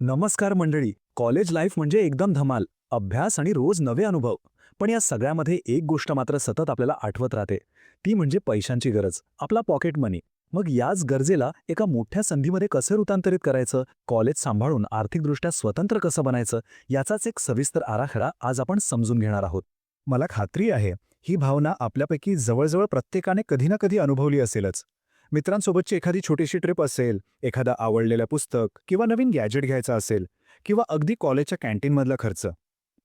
नमस्कार मंडळी. College life म्हणजे एकदम धमाल. अभ्यास आणि रोज नवे अनुभव. पण या सगळ्यामध्ये एक गोष्ट मात्र सतत आपल्याला आठवत राहते. ती म्हणजे पैशांची गरज. आपला पॉकेट मनी मग याच गरजेला एका मोठ्या संधीमध्ये कसे रूपांतरित करायचं? कॉलेज सांभाळून आर्थिकदृष्ट्या स्वतंत्र कसं बनायचं? याचाच एक सविस्तर आराखडा आज आपण समजून घेणार आहोत. मला खात्री आहे ही भावना आपल्यापैकी जवळजवळ प्रत्येकाने कधी ना कधी अनुभवली असेलच. मित्रांसोबतची एखादी छोटीशी ट्रिप असेल एखादं आवडलेलं पुस्तक किंवा नवीन गॅजेट घ्यायचं असेल किंवा अगदी कॉलेजच्या कॅन्टीनमधला खर्च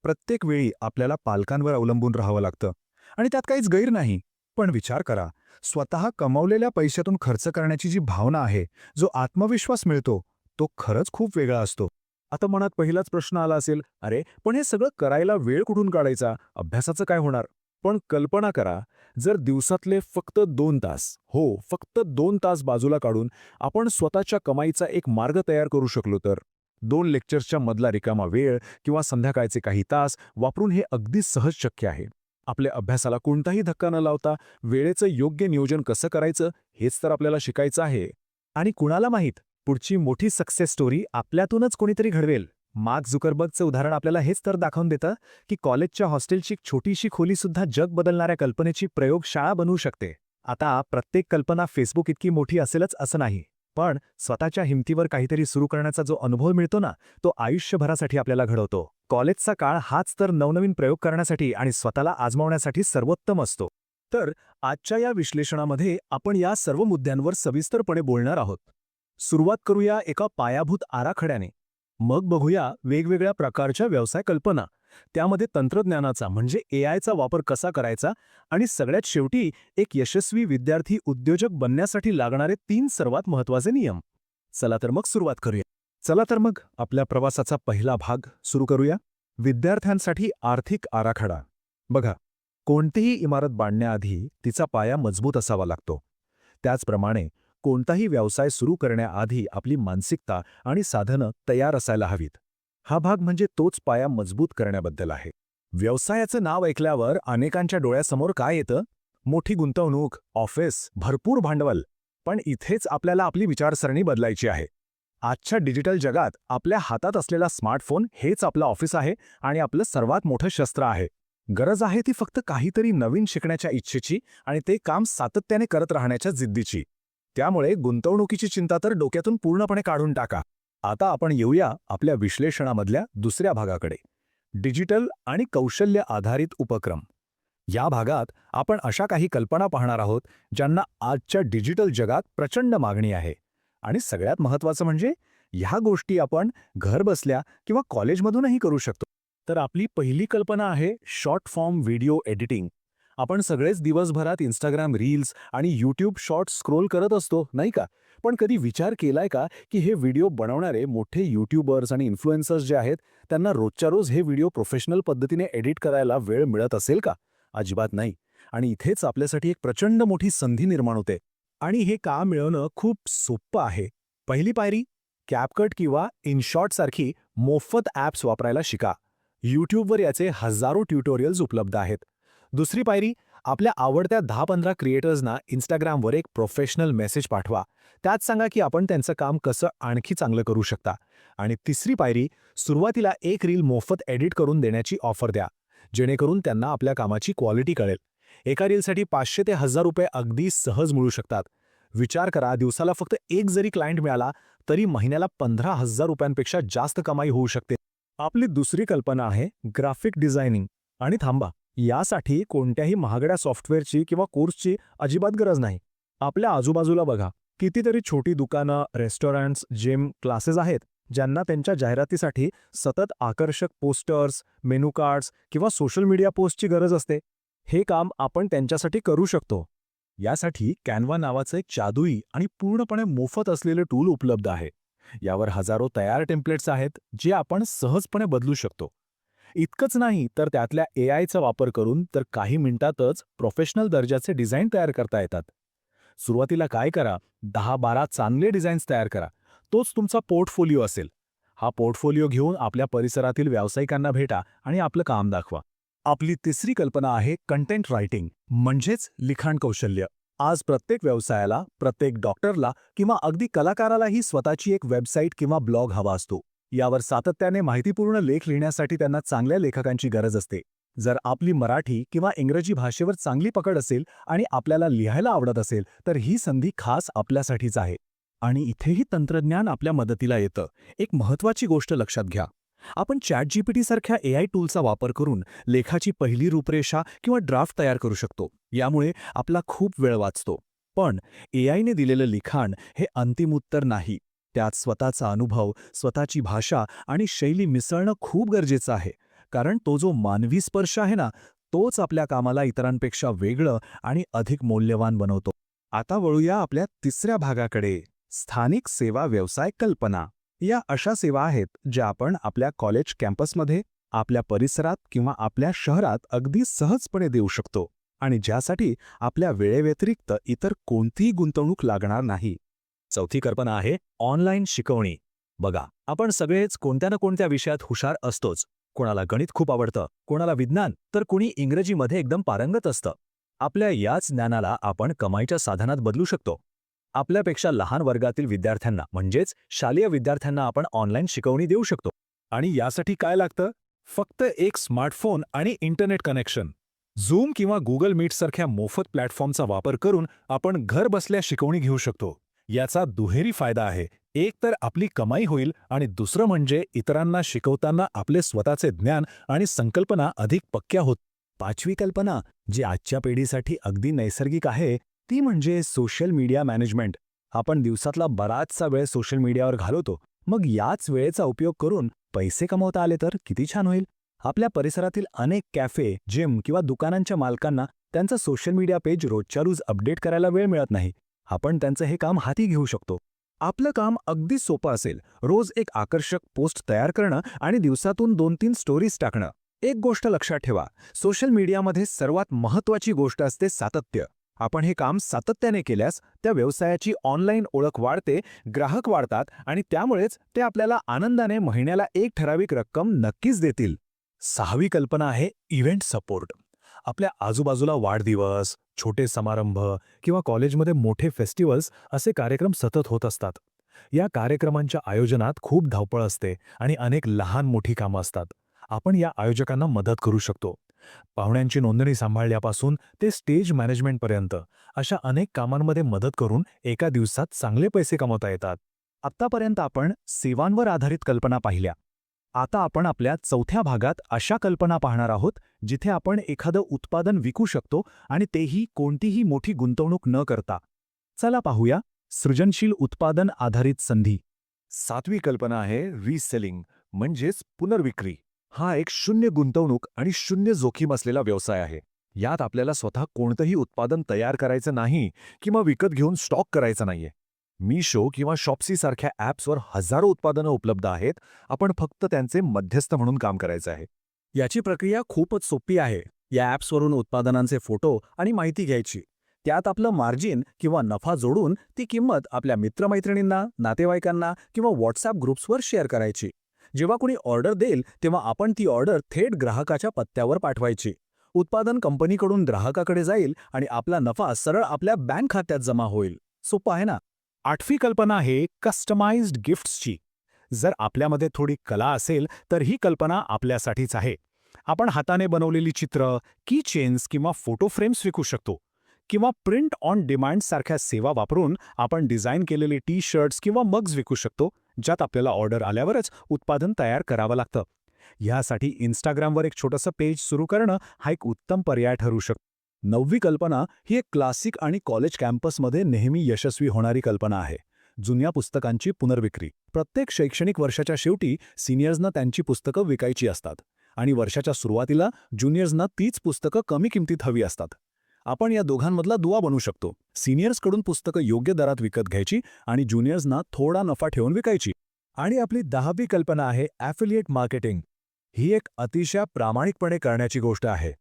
प्रत्येक वेळी आपल्याला पालकांवर अवलंबून राहावं लागतं. आणि त्यात काहीच गैर नाही पण विचार करा स्वतः कमावलेल्या पैशातून खर्च करण्याची जी भावना आहे जो आत्मविश्वास मिळतो तो खरंच खूप वेगळा असतो. आता मनात पहिलाच प्रश्न आला असेल अरे पण हे सगळं करायला वेळ कुठून काढायचा? अभ्यासाचं काय होणार? पण कल्पना करा जर दिवसातले फक्त दोन तास हो फक्त दोन तास बाजूला काढून आपण स्वतःच्या कमाईचा एक मार्ग तयार करू शकलो तर. दोन लेक्चर्सच्या मधला रिकामा वेळ किंवा संध्याकाळचे काही तास वापरून हे अगदी सहज शक्य आहे. आपल्या अभ्यासाला कोणताही धक्का न लावता वेळेचं योग्य नियोजन कसं करायचं हेच तर आपल्याला शिकायचं आहे. आणि कुणाला माहीत? पुढची मोठी सक्सेस स्टोरी आपल्यातूनच कोणीतरी घडवेल. मार्क झुकरबर्गचं उदाहरण आपल्याला हेच तर दाखवून देतं की कॉलेजच्या हॉस्टेलची एक छोटीशी खोलीसुद्धा जग बदलणाऱ्या कल्पनेची प्रयोगशाळा बनवू शकते. आता प्रत्येक कल्पना फेसबुक इतकी मोठी असेलच असं नाही. पण स्वतःच्या हिमतीवर काहीतरी सुरू करण्याचा जो अनुभव मिळतो ना तो आयुष्यभरासाठी आपल्याला घडवतो. कॉलेजचा काळ हाच तर नवनवीन प्रयोग करण्यासाठी आणि स्वतःला आजमावण्यासाठी सर्वोत्तम असतो. तर आजच्या या विश्लेषणामध्ये आपण या सर्व मुद्द्यांवर सविस्तरपणे बोलणार आहोत. सुरुवात करूया एका पायाभूत आराखड्याने. मग बघूया वेगवेगळ्या प्रकारच्या व्यवसाय कल्पना. त्यामध्ये तंत्रज्ञानाचा म्हणजे एआयचा वापर कसा करायचा आणि सगळ्यात शेवटी एक यशस्वी विद्यार्थी उद्योजक बनण्यासाठी लागणारे तीन सर्वात महत्त्वाचे नियम. चला तर मग सुरुवात करूया. चला तर मग आपल्या प्रवासाचा पहिला भाग सुरू करूया. विद्यार्थ्यांसाठी आर्थिक आराखडा. बघा कोणतीही इमारत बांधण्याआधी तिचा पाया मजबूत असावा लागतो. त्याचप्रमाणे कोणताही व्यवसाय सुरू करण्याआधी आपली मानसिकता आणि साधनं तयार असायला हवीत. हा भाग म्हणजे तोच पाया मजबूत करण्याबद्दल आहे. व्यवसायाचं नाव ऐकल्यावर अनेकांच्या डोळ्यासमोर काय येतं? मोठी गुंतवणूक ऑफिस भरपूर भांडवल. पण इथेच आपल्याला आपली विचारसरणी बदलायची आहे. आजच्या डिजिटल जगात आपल्या हातात असलेला स्मार्टफोन हेच आपलं ऑफिस आहे आणि आपलं सर्वात मोठं शस्त्र आहे. गरज आहे ती फक्त काहीतरी नवीन शिकण्याच्या इच्छेची आणि ते काम सातत्याने करत राहण्याच्या जिद्दीची. त्यामुळे गुंतवणुकीची चिंता तर डोक्यातून पूर्णपणे काढून टाका. आता आपण येऊया आपल्या विश्लेषणामधल्या दुसऱ्या भागाकडे. डिजिटल आणि कौशल्य आधारित उपक्रम. या भागात आपण अशा काही कल्पना पाहणार आहोत ज्यांना आजच्या डिजिटल जगात प्रचंड मागणी आहे. आणि सगळ्यात महत्त्वाचं म्हणजे ह्या गोष्टी आपण घर बसल्या किंवा कॉलेजमधूनही करू शकतो. तर आपली पहिली कल्पना आहे शॉर्ट फॉर्म व्हिडिओ एडिटिंग. आपण सगळेच दिवसभरात इंस्टाग्राम रील्स आणि यूट्यूब शॉर्ट्स स्क्रोल करत असतो नाही का? पण कधी विचार केलाय का की हे व्हिडिओ बनवणारे मोठे यूट्यूबर्स आणि इन्फ्लुएन्सर्स जे आहेत त्यांना रोजच्या रोज हे व्हिडिओ प्रोफेशनल पद्धतीने एडिट करायला वेळ मिळत असेल का? अजिबात नाही. आणि इथेच आपल्यासाठी एक प्रचंड मोठी संधी निर्माण होते. आणि हे काम मिळवणं खूप सोपं आहे? पहिली पायरी कॅपकट किंवा इनशॉट सारखी मोफत ॲप्स वापरायला शिका. यूट्यूबवर याचे हजारो ट्युटोरियल्स उपलब्ध आहेत. दुसरी पायरी आपल्या आवडत्या दहा पंधरा क्रिएटर्सना इंस्टाग्रामवर एक प्रोफेशनल मेसेज पाठवा. त्यात सांगा की आपण त्यांचं काम कसं आणखी चांगलं करू शकता. आणि तिसरी पायरी सुरुवातीला एक रील मोफत एडिट करून देण्याची ऑफर द्या. जेणेकरून त्यांना आपल्या कामाची क्वालिटी कळेल. एका रीलसाठी पाचशे ते हजार रुपये अगदी सहज मिळू शकतात. विचार करा दिवसाला फक्त एक जरी क्लायंट मिळाला तरी महिन्याला पंधरा हजार रुपयांपेक्षा जास्त कमाई होऊ शकते. आपली दुसरी कल्पना आहे ग्राफिक डिझायनिंग आणि थांबा. यासाठी कोणत्याही महागड्या सॉफ्टवेअरची किंवा कोर्सची अजिबात गरज नाही. आपल्या आजूबाजूला बघा कितीतरी छोटी दुकानं रेस्टॉरंट्स जिम क्लासेस आहेत ज्यांना त्यांच्या जाहिरातीसाठी सतत आकर्षक पोस्टर्स मेनू कार्ड्स किंवा सोशल मीडिया पोस्टची गरज असते. हे काम आपण त्यांच्यासाठी करू शकतो. यासाठी कॅनवा नावाचं एक जादुई आणि पूर्णपणे मोफत असलेले टूल उपलब्ध आहे. यावर हजारो तयार टेम्पलेट्स आहेत जे आपण सहजपणे बदलू शकतो. इतकंच नाही तर त्यातल्या ए आयचा वापर करून तर काही मिनिटातच प्रोफेशनल दर्जाचे डिझाईन तयार करता येतात. सुरुवातीला काय करा दहा बारा चांगले डिझाईन्स तयार करा. तोच तुमचा पोर्टफोलिओ असेल. हा पोर्टफोलिओ घेऊन आपल्या परिसरातील व्यावसायिकांना भेटा आणि आपलं काम दाखवा. आपली तिसरी कल्पना आहे कंटेंट रायटिंग म्हणजेच लिखाण कौशल्य. आज प्रत्येक व्यवसायाला प्रत्येक डॉक्टरला किंवा अगदी कलाकारालाही स्वतःची एक वेबसाईट किंवा ब्लॉग हवा असतो. यावर सातत्याने माहितीपूर्ण लेख लिहिण्यासाठी त्यांना चांगल्या लेखकांची गरज असते. जर आपली मराठी किंवा इंग्रजी भाषेवर चांगली पकड असेल आणि आपल्याला लिहायला आवडत असेल तर ही संधी खास आपल्यासाठीच आहे. आणि इथेही तंत्रज्ञान आपल्या मदतीला येतं. एक महत्वाची गोष्ट लक्षात घ्या. आपण चॅट जीपीटी सारख्या ए आय टूलचा वापर करून लेखाची पहिली रूपरेषा किंवा ड्राफ्ट तयार करू शकतो. यामुळे आपला खूप वेळ वाचतो. पण ए आयने दिलेलं लिखाण हे अंतिम उत्तर नाही. त्यात स्वतःचा अनुभव स्वतःची भाषा आणि शैली मिसळणं खूप गरजेचं आहे. कारण तो जो मानवी स्पर्श आहे ना तोच आपल्या कामाला इतरांपेक्षा वेगळं आणि अधिक मौल्यवान बनवतो. आता वळूया आपल्या तिसऱ्या भागाकडे. स्थानिक सेवा व्यवसाय कल्पना. या अशा सेवा आहेत ज्या आपण आपल्या कॉलेज कॅम्पसमध्ये आपल्या परिसरात किंवा आपल्या शहरात अगदी सहजपणे देऊ शकतो आणि ज्यासाठी आपल्या वेळेव्यतिरिक्त इतर कोणतीही गुंतवणूक लागणार नाही. चौथी कल्पना आहे ऑनलाईन शिकवणी. बघा आपण सगळेच कोणत्या ना कोणत्या विषयात हुशार असतोच. कोणाला गणित खूप आवडतं कोणाला विज्ञान तर कुणी इंग्रजीमध्ये एकदम पारंगत असतं. आपल्या याच ज्ञानाला आपण कमाईच्या साधनात बदलू शकतो. आपल्यापेक्षा लहान वर्गातील विद्यार्थ्यांना म्हणजेच शालेय विद्यार्थ्यांना आपण ऑनलाईन शिकवणी देऊ शकतो. आणि यासाठी काय लागतं? फक्त एक स्मार्टफोन आणि इंटरनेट कनेक्शन. झूम किंवा गुगल मीटसारख्या मोफत प्लॅटफॉर्मचा वापर करून आपण घर बसल्या शिकवणी घेऊ शकतो. याचा दुहेरी फायदा आहे. एक तर आपली कमाई होईल आणि दुसरं म्हणजे इतरांना शिकवताना आपले स्वतःचे ज्ञान आणि संकल्पना अधिक पक्क्या होत. पाचवी कल्पना जी आजच्या पिढीसाठी अगदी नैसर्गिक आहे ती म्हणजे सोशल मीडिया मॅनेजमेंट. आपण दिवसातला बराचसा वेळ सोशल मीडियावर घालवतो. मग याच वेळेचा उपयोग करून पैसे कमवता आले तर किती छान होईल. आपल्या परिसरातील अनेक कॅफे जिम किंवा दुकानांच्या मालकांना त्यांचं सोशल मीडिया पेज रोजच्या रोज अपडेट करायला वेळ मिळत नाही. आपण त्यांचं हे काम हाती घेऊ शकतो. आपलं काम अगदी सोपं असेल. रोज एक आकर्षक पोस्ट तयार करणं आणि दिवसातून दोन तीन स्टोरीज टाकणं. एक गोष्ट लक्षात ठेवा. सोशल मीडियामध्ये सर्वात महत्त्वाची गोष्ट असते सातत्य. आपण हे काम सातत्याने केल्यास त्या व्यवसायाची ऑनलाईन ओळख वाढते ग्राहक वाढतात आणि त्यामुळेच ते आपल्याला आनंदाने महिन्याला एक ठराविक रक्कम नक्कीच देतील. सहावी कल्पना आहे इव्हेंट सपोर्ट आपल्या आजूबाजूला वाढदिवस छोटे समारंभ किंवा कॉलेजमध्ये मोठे फेस्टिवल्स असे कार्यक्रम सतत होत असतात. या कार्यक्रमांच्या आयोजनात खूप धावपळ असते आणि अनेक लहान मोठी कामं असतात. आपण या आयोजकांना मदत करू शकतो. पाहुण्यांची नोंदणी सांभाळल्यापासून ते स्टेज मॅनेजमेंटपर्यंत अशा अनेक कामांमध्ये मदत करून एका दिवसात चांगले पैसे कमवता येतात. आत्तापर्यंत आपण सेवांवर आधारित कल्पना पाहिल्या. आता आपण आपल्या चौथ्या भागात अशा कल्पना पाहणार आहोत जिथे आपण एखादं उत्पादन विकू शकतो आणि तेही कोणतीही मोठी गुंतवणूक न करता. चला पाहूया सृजनशील उत्पादन आधारित संधी. सातवी कल्पना आहे रिसेलिंग म्हणजेच पुनर्विक्री. हा एक शून्य गुंतवणूक आणि शून्य जोखीम असलेला व्यवसाय आहे. यात आपल्याला स्वतः कोणतंही उत्पादन तयार करायचं नाही किंवा विकत घेऊन स्टॉक करायचा नाहीये. मीशो किंवा शॉप्सी सारख्या ॲप्सवर हजारो उत्पादनं उपलब्ध आहेत. आपण फक्त त्यांचे मध्यस्थ म्हणून काम करायचं आहे. याची प्रक्रिया खूपच सोपी आहे. या ॲप्सवरून उत्पादनांचे फोटो आणि माहिती घ्यायची. त्यात आपलं मार्जिन किंवा नफा जोडून ती किंमत आपल्या मित्रमैत्रिणींना नातेवाईकांना किंवा व्हॉट्सॲप ग्रुप्सवर शेअर करायची. जेव्हा कुणी ऑर्डर देईल तेव्हा आपण ती ऑर्डर थेट ग्राहकाच्या पत्त्यावर पाठवायची. उत्पादन कंपनीकडून ग्राहकाकडे जाईल आणि आपला नफा सरळ आपल्या बँक खात्यात जमा होईल. सोपं आहे ना? आठवी कल्पना आहे कस्टमाइज्ड गिफ्ट्सची जर आपल्यामध्ये थोडी कला असेल तर ही कल्पना आपल्यासाठीच आहे. आपण हाताने बनवलेली चित्र की चेन्स किंवा फोटो फ्रेम्स विकू शकतो. किंवा प्रिंट ऑन डिमांड सारख्या सेवा वापरून आपण डिझाईन केलेले टी शर्ट्स किंवा मग्ज विकू शकतो ज्यात आपल्याला ऑर्डर आल्यावरच उत्पादन तयार करावं लागतं. यासाठी इन्स्टाग्रामवर एक छोटंसं पेज सुरू करणं हा एक उत्तम पर्याय ठरू शकतो. नववी कल्पना ही एक क्लासिक आणि कॉलेज कॅम्पसमध्ये नेहमी यशस्वी होणारी कल्पना आहे. जुन्या पुस्तकांची पुनर्विक्री. प्रत्येक शैक्षणिक वर्षाच्या शेवटी सिनियर्सना त्यांची पुस्तकं विकायची असतात आणि वर्षाच्या सुरुवातीला ज्युनियर्सना तीच पुस्तकं कमी किमतीत हवी असतात. आपण या दोघांमधला दुवा बनू शकतो. सिनियर्सकडून पुस्तकं योग्य दरात विकत घ्यायची आणि ज्युनियर्सना थोडा नफा ठेवून विकायची. आणि आपली दहावी कल्पना आहे ॲफिलिएट मार्केटिंग. ही एक अतिशय प्रामाणिकपणे करण्याची गोष्ट आहे.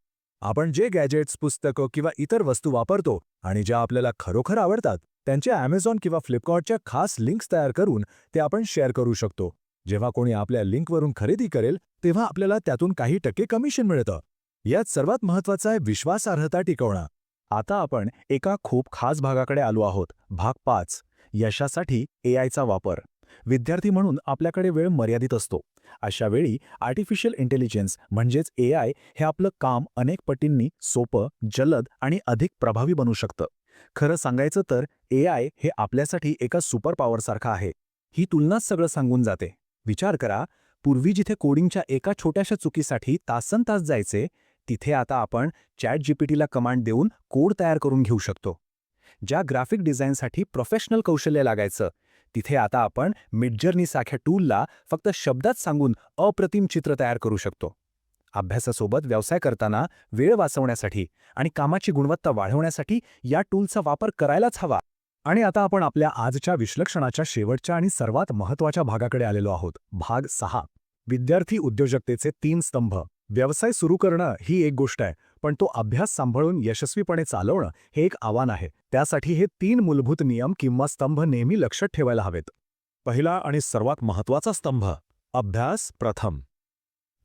आपण जे गॅजेट्स पुस्तकं किंवा इतर वस्तू वापरतो आणि ज्या आपल्याला खरोखर आवडतात त्यांच्या ॲमेझॉन किंवा फ्लिपकार्टच्या खास लिंक्स तयार करून ते आपण शेअर करू शकतो. जेव्हा कोणी आपल्या लिंकवरून खरेदी करेल तेव्हा आपल्याला त्यातून काही टक्के कमिशन मिळतं. यात सर्वात महत्त्वाचं आहे विश्वासार्हता टिकवणं. आता आपण एका खूप खास भागाकडे आलो आहोत भाग पाच यशासाठी एआयचा वापर. विद्यार्थी म्हणून आपल्याकडे वेळ मर्यादित असतो. अशा वेळी आर्टिफिशियल इंटेलिजन्स म्हणजेच ए आय हे आपलं काम अनेक पटींनी सोपं जलद आणि अधिक प्रभावी बनू शकतं. खरं सांगायचं तर ए आय हे आपल्यासाठी एका सुपर पॉवरसारखं आहे. ही तुलनाच सगळं सांगून जाते. विचार करा पूर्वी जिथे कोडिंगच्या एका छोट्याशा चुकीसाठी तासन तास जायचे तिथे आता आपण चॅट जीपीटीला कमांड देऊन कोड तयार करून घेऊ शकतो. ज्या ग्राफिक डिझाईनसाठी प्रोफेशनल कौशल्य लागायचं तिथे आता आपण मिडजर्नीसारख्या टूलला फक्त शब्दात सांगून अप्रतिम चित्र तयार करू शकतो. अभ्यासासोबत व्यवसाय करताना वेळ वाचवण्यासाठी आणि कामाची गुणवत्ता वाढवण्यासाठी या टूलचा वापर करायलाच हवा. आणि आता आपण आपल्या आजच्या विश्लेषणाच्या शेवटच्या आणि सर्वात महत्त्वाच्या भागाकडे आलेलो आहोत. भाग सहा. विद्यार्थी उद्योजकतेचे तीन स्तंभ. व्यवसाय सुरू करणं ही एक गोष्ट आहे पण तो अभ्यास सांभाळून यशस्वीपणे चालवणं हे एक आव्हान आहे. त्यासाठी हे तीन मूलभूत नियम किंवा स्तंभ नेहमी लक्षात ठेवायला हवेत. पहिला आणि सर्वात महत्त्वाचा स्तंभ अभ्यास प्रथम.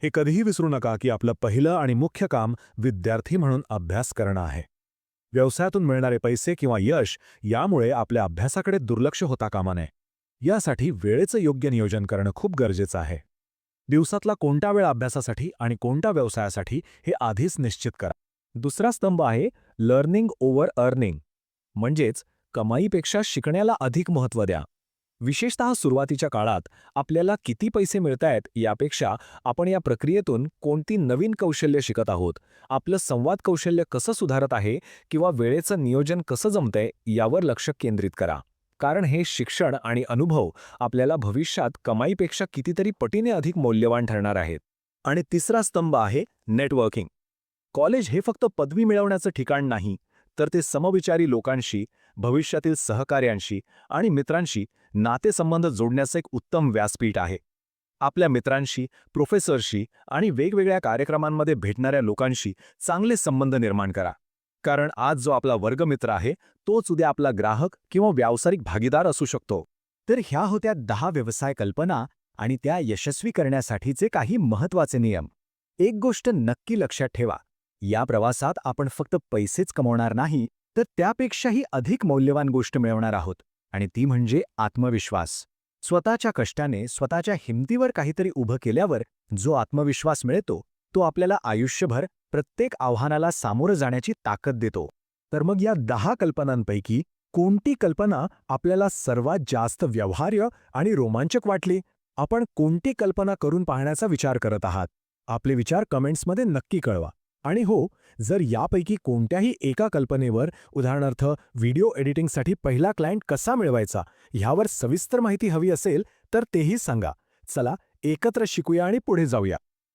हे कधीही विसरू नका की आपलं पहिलं आणि मुख्य काम विद्यार्थी म्हणून अभ्यास करणं आहे. व्यवसायातून मिळणारे पैसे किंवा यश यामुळे आपल्या अभ्यासाकडे दुर्लक्ष होता कामा नये. यासाठी वेळेचं योग्य नियोजन करणं खूप गरजेचं आहे. दिवसातला कोणता वेळ अभ्यासासाठी आणि कोणत्या व्यवसायासाठी हे आधीच निश्चित करा. दुसरा स्तंभ आहे लर्निंग ओव्हर अर्निंग म्हणजेच कमाईपेक्षा शिकण्याला अधिक महत्त्व द्या. विशेषतः सुरुवातीच्या काळात आपल्याला किती पैसे मिळतायत यापेक्षा आपण या प्रक्रियेतून कोणती नवीन कौशल्य शिकत आहोत आपलं संवाद कौशल्य कसं सुधारत आहे किंवा वेळेचं नियोजन कसं जमतंय यावर लक्ष केंद्रित करा. कारण हे शिक्षण आणि अनुभव आपल्याला भविष्यात कमाईपेक्षा कितीतरी पटीने अधिक मौल्यवान ठरणार आहेत. आणि तिसरा स्तंभ आहे नेटवर्किंग कॉलेज हे फक्त पदवी मिळवण्याचं ठिकाण नाही तर ते समविचारी लोकांशी भविष्यातील सहकार्यांशी आणि मित्रांशी नातेसंबंध जोडण्याचं एक उत्तम व्यासपीठ आहे. आपल्या मित्रांशी प्रोफेसरशी आणि वेगवेगळ्या कार्यक्रमांमध्ये भेटणाऱ्या लोकांशी चांगले संबंध निर्माण करा. कारण आज जो आपला वर्गमित्र आहे तोच उद्या आपला ग्राहक किंवा व्यावसायिक भागीदार असू शकतो. तर ह्या होत्या दहा व्यवसाय कल्पना आणि त्या यशस्वी करण्यासाठीचे काही महत्त्वाचे नियम. एक गोष्ट नक्की लक्षात ठेवा या प्रवासात आपण फक्त पैसेच कमवणार नाही तर त्यापेक्षाही अधिक मौल्यवान गोष्ट मिळवणार आहोत आणि ती म्हणजे आत्मविश्वास. स्वतःच्या कष्टाने स्वतःच्या हिमतीवर काहीतरी उभं केल्यावर जो आत्मविश्वास मिळतो तो आपल्याला आयुष्यभर प्रत्येक आव्हानाला सामोरं जाण्याची ताकद देतो. तर मग या दहा कल्पनांपैकी कोणती कल्पना आपल्याला सर्वात जास्त व्यवहार्य आणि रोमांचक वाटली? आपण कोणती कल्पना करून पाहण्याचा विचार करत आहात? आपले विचार कमेंट्समध्ये नक्की कळवा. आणि हो जर यापैकी कोणत्याही एका कल्पनेवर उदाहरणार्थ व्हिडिओ एडिटिंगसाठी पहिला क्लायंट कसा मिळवायचा ह्यावर सविस्तर माहिती हवी असेल तर तेही सांगा. चला एकत्र शिकूया आणि पुढे जाऊया.